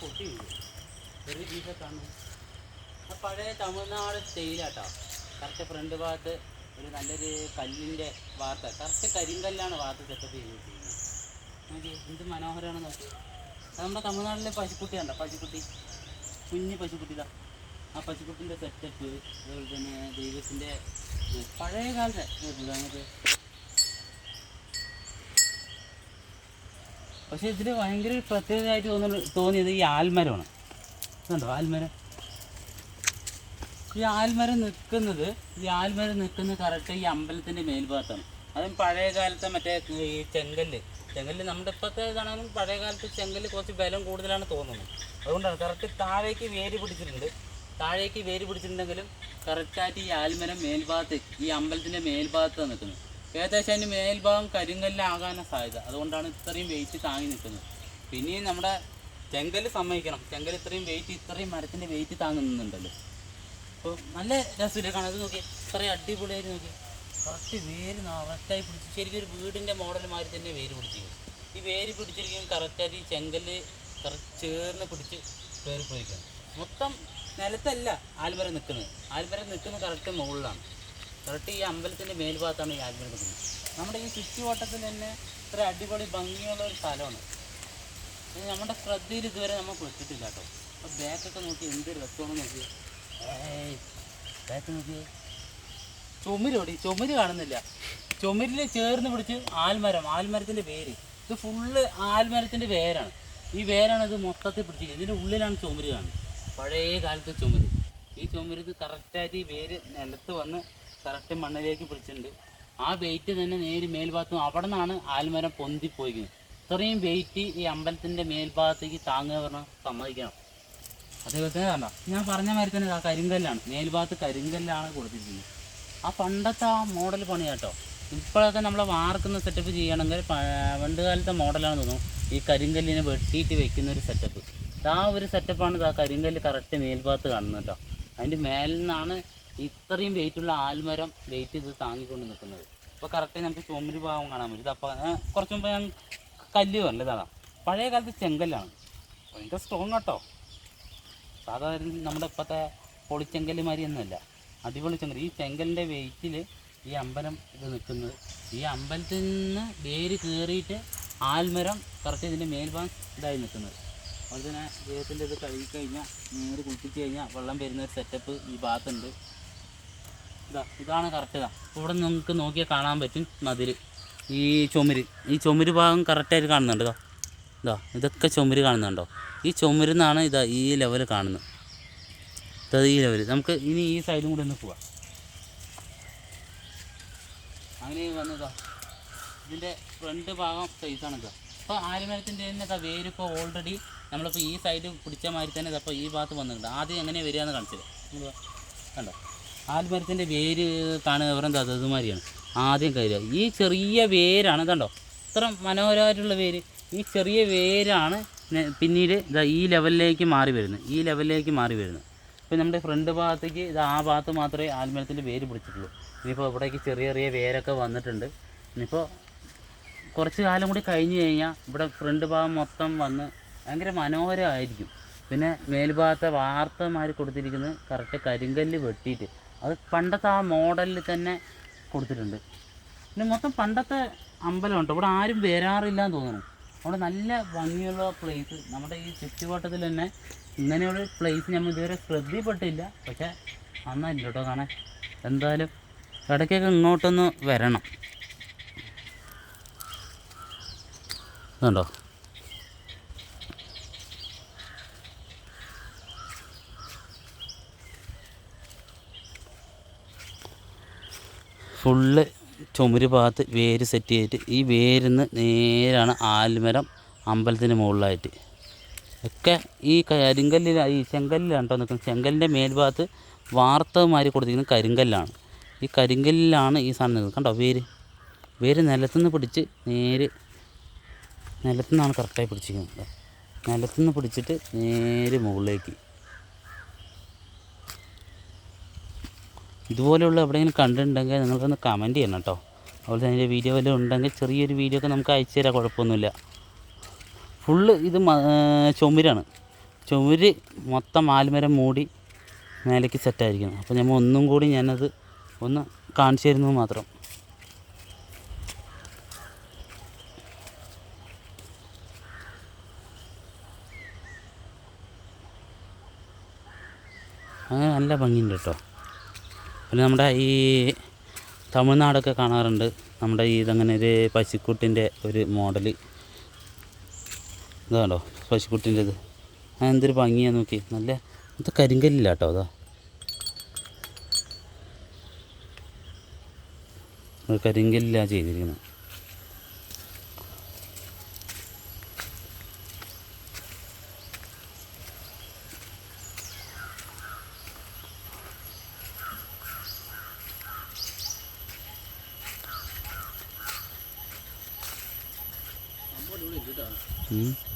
പൊട്ടി പഴയ Tamil Nadu സ്റ്റൈലാട്ടോ. Correct front ഭാഗത്ത് ഒരു നല്ലൊരു കല്ലിന്റെ വാർത്ത. കറക്റ്റ് കരിങ്കല്ലാണ് വാർത്ത സെറ്റപ്പ് ചെയ്ത് വെച്ചിരിക്കുന്നത് നോക്കി എന്ത് മനോഹരമാണ് നോക്കി. അത് നമ്മുടെ തമിഴ്നാട്ടിലെ പശുക്കുട്ടി കണ്ടോ? പശുക്കുട്ടി. കുഞ്ഞ് പശുക്കുട്ടി ഇതാ. ആ പശുക്കുട്ടിന്റെ സെറ്റപ്പ് അതുപോലെ തന്നെ ദൈവത്തിന്റെ പഴയ കാലത്തെ നമുക്ക് പക്ഷേ ഇതിൽ ഭയങ്കര പ്രത്യേകതയായിട്ട് തോന്നുന്നു തോന്നിയത് ഈ ആൽമരമാണ്. കണ്ടോ ആൽമരം? ഈ ആൽമരം നിൽക്കുന്നത് ഈ ആൽമരം നിൽക്കുന്നത് കറക്റ്റ് ഈ അമ്പലത്തിന്റെ മേൽഭാഗത്താണ്. അതും പഴയ കാലത്തെ മറ്റേ ഈ ചെങ്കല്ല്. ചെങ്കല്ല് നമ്മുടെ ഇപ്പോഴത്തെ ഇതാണെങ്കിലും പഴയ കാലത്ത് ചെങ്കല്ല് കുറച്ച് ബലം കൂടുതലാണ് തോന്നുന്നത്. അതുകൊണ്ടാണ് കറക്റ്റ് താഴേക്ക് വേര് പിടിച്ചിട്ടുണ്ട്. താഴേക്ക് വേര് പിടിച്ചിട്ടുണ്ടെങ്കിലും കറക്റ്റായിട്ട് ഈ ആൽമരം മേൽഭാഗത്ത് ഈ അമ്പലത്തിന്റെ മേൽഭാഗത്താണ് നിൽക്കുന്നത്. ഏകദേശം അതിന് മേൽഭാഗം കരിങ്കല്ലാകാനാണ് സാധ്യത. അതുകൊണ്ടാണ് ഇത്രയും വെയിറ്റ് താങ്ങി നിൽക്കുന്നത്. പിന്നെയും നമ്മുടെ ചെങ്കൽ സമ്മതിക്കണം. ചെങ്കൽ ഇത്രയും വെയിറ്റ് ഇത്രയും മരത്തിന്റെ വെയിറ്റ് താങ്ങുന്നുണ്ടല്ലോ അപ്പോൾ നല്ല രസമില്ല കാണാൻ? നോക്കി ഇത്രയും അടിപൊളിയായിട്ട് നോക്കി കറക്റ്റ് വേര് കറക്റ്റായി പിടിച്ച്. ശരിക്കും ഒരു വീടിന്റെ മോഡൽ മാതിരി തന്നെ വേര് പിടിച്ചിരിക്കും ഈ വേര് പിടിച്ചിരിക്കും കറക്റ്റായിട്ട് ഈ ചെങ്കൽ കറക്റ്റ് ചേർന്ന് പിടിച്ച് കയറി പോയിരിക്കണം മൊത്തം നിലത്തല്ല ആൽമരം നിൽക്കുന്നത്. ആൽമരം നിൽക്കുന്നത് കറക്റ്റ് മുകളിലാണ്. കറക്റ്റ് ഈ അമ്പലത്തിന്റെ മേൽഭാഗത്താണ് ഈ ആൽമരം നിൽക്കുന്നത് നമ്മുടെ ഈ ചുറ്റുവട്ടത്തിൽ തന്നെ ഇത്ര അടിപൊളി ഭംഗിയുള്ള ഒരു സ്ഥലമാണ്. നമ്മുടെ ശ്രദ്ധയിൽ ഇതുവരെ നമ്മൾ കൊടുത്തിട്ടില്ല കേട്ടോ. അപ്പോൾ ബാക്കൊക്കെ നോക്കി എന്ത് രസമാണ് നോക്കി ബാക്ക് നോക്കി ചുമരോടി ചുമര് കാണുന്നില്ല. ചുമരിൽ ചേർന്ന് പിടിച്ച് ആൽമരം ആൽമരത്തിന്റെ വേര്. ഇത് ഫുള്ള് ആൽമരത്തിന്റെ വേരാണ്. ഈ വേരാണ് ഇത് മൊത്തത്തിൽ പിടിച്ചിരിക്കുന്നത്. ഇതിന്റെ ഉള്ളിലാണ് ചുമര് കാണുന്നത്. പഴയ കാലത്തെ ചുമര്. ഈ ചുമരുത് കറക്റ്റായിട്ട് ഈ വേര് നിലത്ത് വന്ന് കറക്റ്റ് മണ്ണിലേക്ക് പിടിച്ചിട്ടുണ്ട്. ആ വെയിറ്റ് തന്നെ നേര് മേൽഭാഗത്തും അവിടെ നിന്നാണ് ആൽമരം പൊന്തിപ്പോയിക്കുന്നത് ഇത്രയും വെയിറ്റ് ഈ അമ്പലത്തിന്റെ മേൽഭാഗത്തേക്ക് താങ്ങുക പറഞ്ഞാൽ സമ്മതിക്കണം. അതേപോലെ തന്നെ കണ്ടോ? ഞാൻ പറഞ്ഞ മാതിരി തന്നെ ആ കരിങ്കല്ലാണ്. മേൽഭാഗത്ത് കരിങ്കല്ലാണ് കൊടുത്തിരിക്കുന്നത്. ആ പണ്ടത്തെ ആ മോഡൽ പണി കേട്ടോ. ഇപ്പോഴൊക്കെ നമ്മൾ വാർക്കുന്ന സെറ്റപ്പ് ചെയ്യണമെങ്കിൽ പണ്ട് കാലത്തെ മോഡലാണ് തോന്നുന്നു. ഈ കരിങ്കല്ലിനെ വെട്ടിയിട്ട് വെക്കുന്ന ഒരു സെറ്റപ്പ് ആ ഒരു സെറ്റപ്പാണ് ആ കരിങ്കല്ല് കറക്റ്റ് മേൽഭാഗത്ത് കാണുന്നത് കേട്ടോ. അതിന്റെ മേലിൽ നിന്നാണ് ഇത്രയും വെയിറ്റുള്ള ആൽമരം വെയിറ്റ് ഇത് താങ്ങിക്കൊണ്ട് നിൽക്കുന്നത്. അപ്പോൾ കറക്റ്റ് നമുക്ക് ചുമര് ഭാഗം കാണാൻ പറ്റും. ഇത് അപ്പോൾ കുറച്ച് മുമ്പ് ഞാൻ കല്ല് പറഞ്ഞത് ഇതാണ്. പഴയ കാലത്ത് ചെങ്കല്ലാണ്. ഭയങ്കര സ്ട്രോങ് കേട്ടോ സാധാരണ നമ്മുടെ ഇപ്പോഴത്തെ പൊളിച്ചെങ്കൽ മാതിരിയൊന്നുമല്ല അടിപൊളി ചെങ്കൽ ഈ ചെങ്കലിന്റെ വെയിറ്റിൽ ഈ അമ്പലം ഇത് നിൽക്കുന്നത്. ഈ അമ്പലത്തിൽ നിന്ന് വേര് കയറിയിട്ട് ആൽമരം കറക്റ്റ് ഇതിന്റെ മേൽഭാഗം ഇതായി നിൽക്കുന്നത്. അതുപോലെ തന്നെ ദൈവത്തിന്റെ ഇത് കഴുകി കഴിഞ്ഞാൽ നീര് കുളിപ്പിച്ച് കഴിഞ്ഞാൽ വെള്ളം വരുന്ന ഒരു സെറ്റപ്പ് ഈ ഭാഗത്തുണ്ട്. ഇതാ ഇതാണ് കറക്റ്റ് ഇതാ. ഇവിടെ നിങ്ങൾക്ക് നോക്കിയാൽ കാണാൻ പറ്റും മതിൽ. ഈ ചുമര് ഈ ചുമര് ഭാഗം കറക്റ്റായിട്ട് കാണുന്നുണ്ട് ഇതാ ഇതാ ഇതൊക്കെ ചുമര് കാണുന്നുണ്ടോ ഈ ചുമരിൽ നിന്നാണ് ഇതാ ഈ ലെവൽ കാണുന്നത്. ഇതാ ഈ ലെവൽ നമുക്ക് ഇനി ഈ സൈഡും കൂടെ ഒന്ന് പോവാം. അങ്ങനെ വന്നതാ ഇതിന്റെ ഫ്രണ്ട് ഭാഗം സൈസാണ് ഇതാ. അപ്പോൾ ആര്യമരത്തിന്റെ തന്നെ വേരിപ്പോൾ വേര് ഓൾറെഡി നമ്മളിപ്പോൾ ഈ സൈഡ് പിടിച്ച മാതിരി തന്നെ അപ്പോൾ ഈ ഭാഗത്ത് വന്നിട്ടുണ്ട്. ആദ്യം എങ്ങനെയാണ് വരിക എന്ന് കാണിച്ചത് കണ്ടോ? ആൽമരത്തിന്റെ വേര് കാണുക പറയുന്നത് അത് അതുമാതിരിയാണ് ആദ്യം കയറുക. ഈ ചെറിയ വേരാണ് കണ്ടോ? ഇത്ര മനോഹരമായിട്ടുള്ള വേര്. ഈ ചെറിയ വേരാണ് പിന്നീട് ഇതാ ഈ ലെവലിലേക്ക് മാറി വരുന്നത്. ഈ ലെവലിലേക്ക് മാറി വരുന്നത്. ഇപ്പോൾ നമ്മുടെ ഫ്രണ്ട് ഭാഗത്തേക്ക് ഇത് ആ ഭാഗത്ത് മാത്രമേ ആൽമരത്തിന്റെ വേര് പിടിച്ചിട്ടുള്ളൂ. ഇനിയിപ്പോൾ ഇവിടേക്ക് ചെറിയ ചെറിയ വേരൊക്കെ വന്നിട്ടുണ്ട്. ഇനിയിപ്പോൾ കുറച്ച് കാലം കൂടി കഴിഞ്ഞ് കഴിഞ്ഞാൽ ഇവിടെ ഫ്രണ്ട് ഭാഗം മൊത്തം വന്ന് ഭയങ്കര മനോഹരമായിരിക്കും. പിന്നെ മേൽഭാഗത്തെ വാർത്തമാർ കൊടുത്തിരിക്കുന്നത് കറക്റ്റ് കരിങ്കല്ല് വെട്ടിയിട്ട് അത് പണ്ടത്തെ ആ മോഡലിൽ തന്നെ കൊടുത്തിട്ടുണ്ട്. പിന്നെ മൊത്തം പണ്ടത്തെ അമ്പലമുണ്ട് ഇവിടെ ആരും വരാറില്ല എന്ന് തോന്നുന്നു. അവിടെ നല്ല ഭംഗിയുള്ള പ്ലേസ് നമ്മുടെ ഈ ചുറ്റുവട്ടത്തിൽ തന്നെ ഇങ്ങനെയുള്ള പ്ലേസ് നമ്മൾ ഇതുവരെ ശ്രദ്ധയിൽപ്പെട്ടില്ല. പക്ഷേ നന്നായില്ല കേട്ടോ കാണാൻ. എന്തായാലും ഇടയ്ക്കൊക്കെ ഇങ്ങോട്ടൊന്ന് വരണം. ഇതുണ്ടോ? ഫുള്ള് ചുമര് ഭാഗത്ത് വേര് സെറ്റ് ചെയ്തിട്ട് ഈ വേരിന്ന് നേരാണ് ആൽമരം അമ്പലത്തിന്റെ മുകളിലായിട്ട്. ഒക്കെ ഈ കരിങ്കല്ലിൽ ഈ ചെങ്കല്ലിലാണ് കേട്ടോ നിൽക്കുന്നത്. ചെങ്കല്ലിന്റെ മേൽഭാഗത്ത് വാർത്ത മാറി കൊടുത്തിരിക്കുന്നത് കരിങ്കല്ലാണ്. ഈ കരിങ്കല്ലിലാണ് ഈ സാധനം നിൽക്കുന്നത്. കണ്ടോ വേര്? വേര് നിലത്തുനിന്ന് പിടിച്ച് നേര് നിലത്തുനിന്നാണ് കറക്റ്റായി പിടിച്ചിരിക്കുന്നത്. നിലത്തുനിന്ന് പിടിച്ചിട്ട് നേരെ മുകളിലേക്ക്. ഇതുപോലെയുള്ള എവിടെയെങ്കിലും കണ്ടിട്ടുണ്ടെങ്കിൽ നിങ്ങൾക്കൊന്ന് കമന്റ് ചെയ്യണം കേട്ടോ. അതുപോലെ അതിന്റെ വീഡിയോ വല്ലതും ഉണ്ടെങ്കിൽ ചെറിയൊരു വീഡിയോ ഒക്കെ നമുക്ക് അയച്ചു തരാം കുഴപ്പമൊന്നുമില്ല. ഫുള്ള് ഇത് ചുമരാണ്. ചുമര് മൊത്തം ആൽമരം മൂടി മേലേക്ക് സെറ്റായിരിക്കണം അപ്പോൾ നമ്മൾ ഒന്നും കൂടി ഞാനത് ഒന്ന് കാണിച്ചു തരുന്നത് മാത്രം. അങ്ങനെ നല്ല ഭംഗിയുണ്ട് കേട്ടോ. പിന്നെ നമ്മുടെ ഈ തമിഴ്നാടൊക്കെ കാണാറുണ്ട്. നമ്മുടെ ഈ ഇതങ്ങനെ ഒരു പശുക്കുട്ടിന്റെ ഒരു മോഡൽ ഇതാണോ പശുക്കുട്ടിന്റെ ഇത്. എന്തൊരു ഭംഗിയാണ് നോക്കി. നല്ല ഇത് കരിങ്കല്ലില്ല കേട്ടോ അതാ. കരിങ്കല്ലിലാണ് ചെയ്തിരിക്കുന്നത്. Hmm?